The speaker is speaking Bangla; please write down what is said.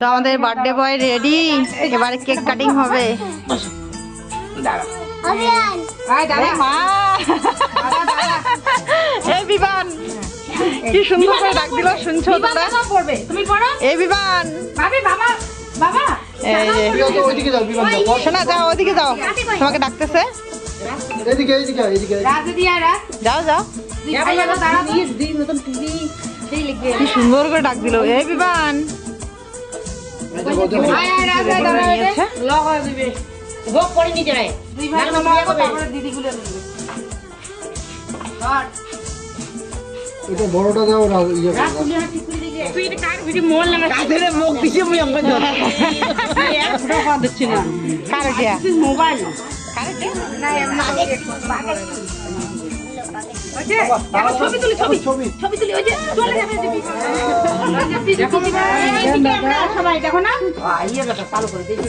তো আমাদের বার্থডে বয় রেডি এবারে কেক কাটিং হবে বিমান কি সুন্দর করে ডাক দিল শুনছো তোমরা পড়বে তুমি পড়ো এই বিমান ভাবি বাবা বাবা এই যে বিমান যাও, ওইদিকে যাও বিমান যাও বস। শোনা যাও ওদিকে যাও তোমাকে ডাকতেছে যাও যাও। কি সুন্দর করে ডাক দিল এই বিমান এটা বড়টা দাও রা- ইয়ে করো। তুই এটা কার ভিডিও মোল লাগা কাদের মুখ দিছে মুই অঙ্গ ধর এক ফটো পা না কার এটা মোবাইল ছবি তুলি ছবি ছবি ছবি তুলি ওই যে চলে যাবে সবাই দেখো না? ইয়ে চালু করে দিয়েছি